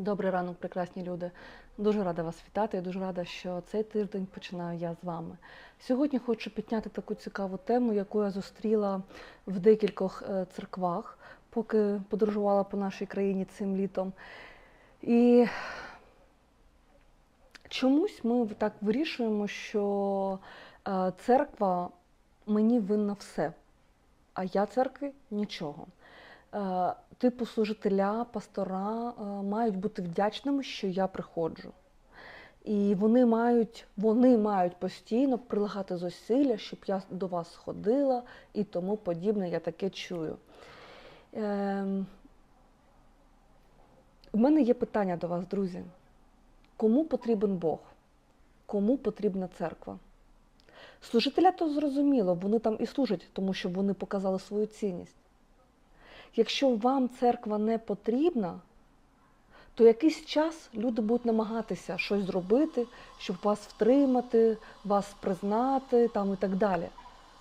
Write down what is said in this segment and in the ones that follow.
Добрий ранок, прекрасні люди. Дуже рада вас вітати. Я дуже рада, що цей тиждень починаю я з вами. Сьогодні хочу підняти таку цікаву тему, яку я зустріла в декількох е, церквах, поки подорожувала по нашій країні цим літом. І чомусь ми так вирішуємо, що е, церква мені винна все, а я церкві нічого. Е, Типу служителя, пастора е, мають бути вдячними, що я приходжу. І вони мають, вони мають постійно прилагати зусилля, щоб я до вас ходила і тому подібне, я таке чую. Ем, в мене є питання до вас, друзі. Кому потрібен Бог? Кому потрібна церква? Служителя то зрозуміло, вони там і служать, тому що вони показали свою цінність. Якщо вам церква не потрібна, то якийсь час люди будуть намагатися щось зробити, щоб вас втримати, вас признати там і так далі.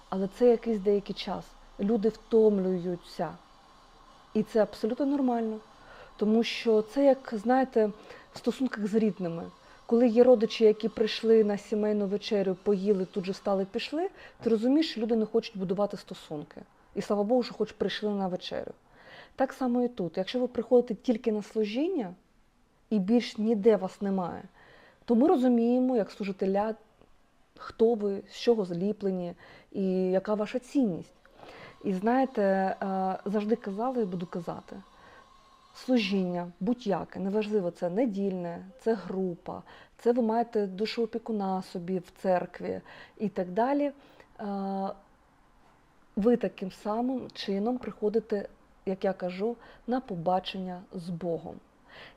Але це якийсь деякий час. Люди втомлюються. І це абсолютно нормально. Тому що це, як, знаєте, в стосунках з рідними. Коли є родичі, які прийшли на сімейну вечерю, поїли, тут же встали, пішли, ти розумієш, що люди не хочуть будувати стосунки. І слава Богу, що хоч прийшли на вечерю. Так само і тут. Якщо ви приходите тільки на служіння і більш ніде вас немає, то ми розуміємо, як служителя, хто ви, з чого зліплені і яка ваша цінність. І знаєте, е, завжди казала і буду казати. Служіння, будь-яке, неважливо, це недільне, це група, це ви маєте душу опікуна собі в церкві і так далі. Ви таким самим чином приходите, як я кажу, на побачення з Богом.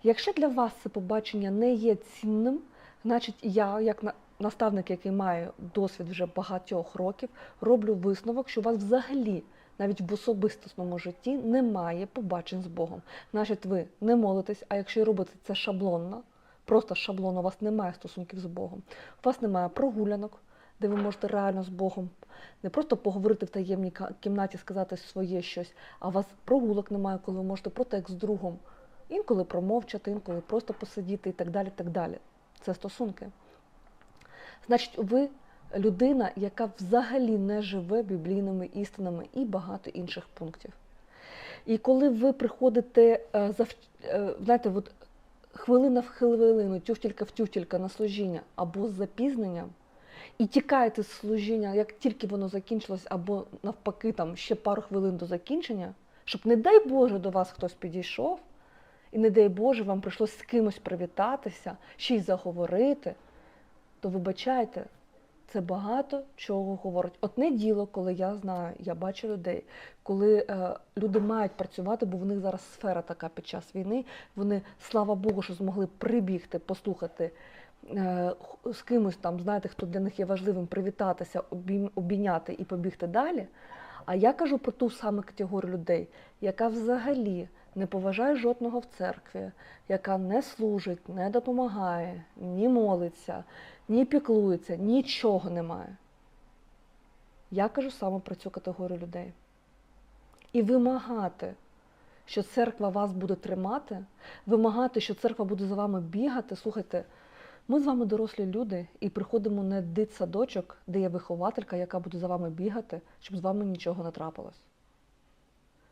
Якщо для вас це побачення не є цінним, значить я, як наставник, який має досвід вже багатьох років, роблю висновок, що у вас взагалі навіть в особистісному житті немає побачень з Богом. Значить, ви не молитесь, а якщо робите це шаблонно, просто шаблонно, у вас немає стосунків з Богом, у вас немає прогулянок, де ви можете реально з Богом не просто поговорити в таємній кімнаті, сказати своє щось, а у вас прогулок немає, коли ви можете про текст з другом. Інколи промовчати, інколи просто посидіти і так далі. так далі. Це стосунки. Значить, ви людина, яка взагалі не живе біблійними істинами і багато інших пунктів. І коли ви приходите, е, е, знаєте, от хвилина в хвилину, тюфтілька в тюфтілька на служіння або з запізненням, і тікаєте з служіння, як тільки воно закінчилось, або навпаки, там ще пару хвилин до закінчення, щоб, не дай Боже, до вас хтось підійшов, і не дай Боже, вам прийшлось з кимось привітатися, ще й заговорити, то вибачайте, це багато чого говорить. От не діло, коли я знаю, я бачу людей, коли е, люди мають працювати, бо в них зараз сфера така під час війни. Вони, слава Богу, що змогли прибігти, послухати з кимось там, знаєте, хто для них є важливим, привітатися, обійняти і побігти далі. А я кажу про ту саме категорію людей, яка взагалі не поважає жодного в церкві, яка не служить, не допомагає, ні молиться, ні піклується, нічого немає. Я кажу саме про цю категорію людей. І вимагати, що церква вас буде тримати, вимагати, що церква буде за вами бігати. Слухайте, ми з вами дорослі люди і приходимо не дитсадочок, де є вихователька, яка буде за вами бігати, щоб з вами нічого не трапилось.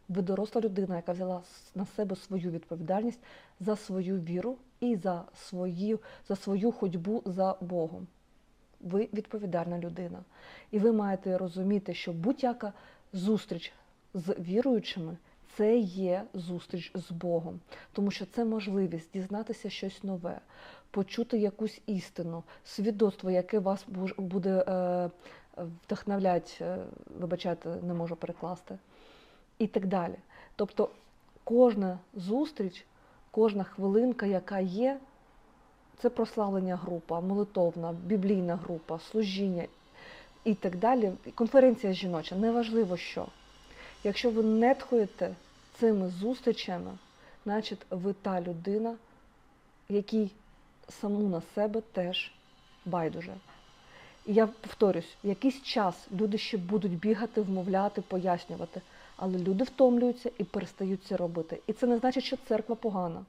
Ви доросла людина, яка взяла на себе свою відповідальність за свою віру і за свою, за свою ходьбу за Богом. Ви відповідальна людина. І ви маєте розуміти, що будь-яка зустріч з віруючими це є зустріч з Богом, тому що це можливість дізнатися щось нове, почути якусь істину, свідоцтво, яке вас буде е, вдохновляти, е, вибачайте, не можу перекласти, і так далі. Тобто кожна зустріч, кожна хвилинка, яка є, це прославлення група, молитовна, біблійна група, служіння і так далі. Конференція жіноча, неважливо що. Якщо ви не тхуєте цими зустрічами, значить ви та людина, якій саму на себе теж байдуже. І я повторюсь, якийсь час люди ще будуть бігати, вмовляти, пояснювати, але люди втомлюються і перестають це робити. І це не значить, що церква погана.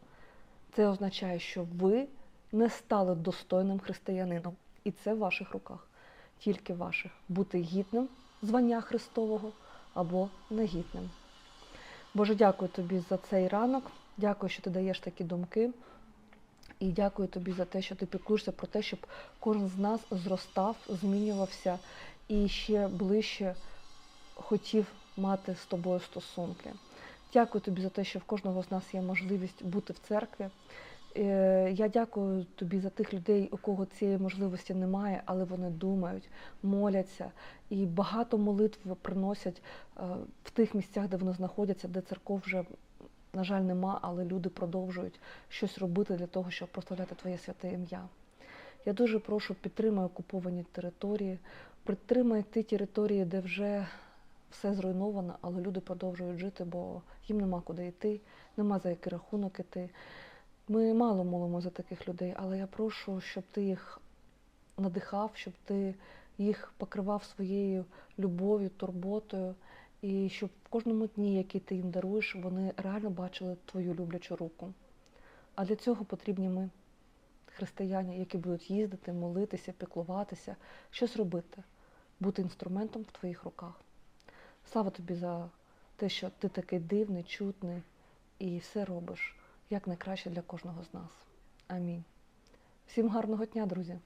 Це означає, що ви не стали достойним християнином. І це в ваших руках, тільки ваших. Бути гідним звання Христового або негідним. Боже, дякую тобі за цей ранок. Дякую, що ти даєш такі думки. І дякую тобі за те, що ти піклуєшся про те, щоб кожен з нас зростав, змінювався і ще ближче хотів мати з тобою стосунки. Дякую тобі за те, що в кожного з нас є можливість бути в церкві. Е, Я дякую тобі за тих людей, у кого цієї можливості немає, але вони думають, моляться і багато молитв приносять е, в тих місцях, де вони знаходяться, де церков вже, на жаль, нема, але люди продовжують щось робити для того, щоб прославляти Твоє святе ім'я. Я дуже прошу, підтримай окуповані території, підтримай ті території, де вже все зруйновано, але люди продовжують жити, бо їм нема куди йти, нема за який рахунок іти. Ми мало молимо за таких людей, але я прошу, щоб ти їх надихав, щоб ти їх покривав своєю любов'ю, турботою, і щоб в кожному дні, який ти їм даруєш, вони реально бачили твою люблячу руку. А для цього потрібні ми, християні, які будуть їздити, молитися, піклуватися, щось робити, бути інструментом в твоїх руках. Слава тобі за те, що ти такий дивний, чутний і все робиш як найкраще для кожного з нас. Амінь. Всім гарного дня, друзі!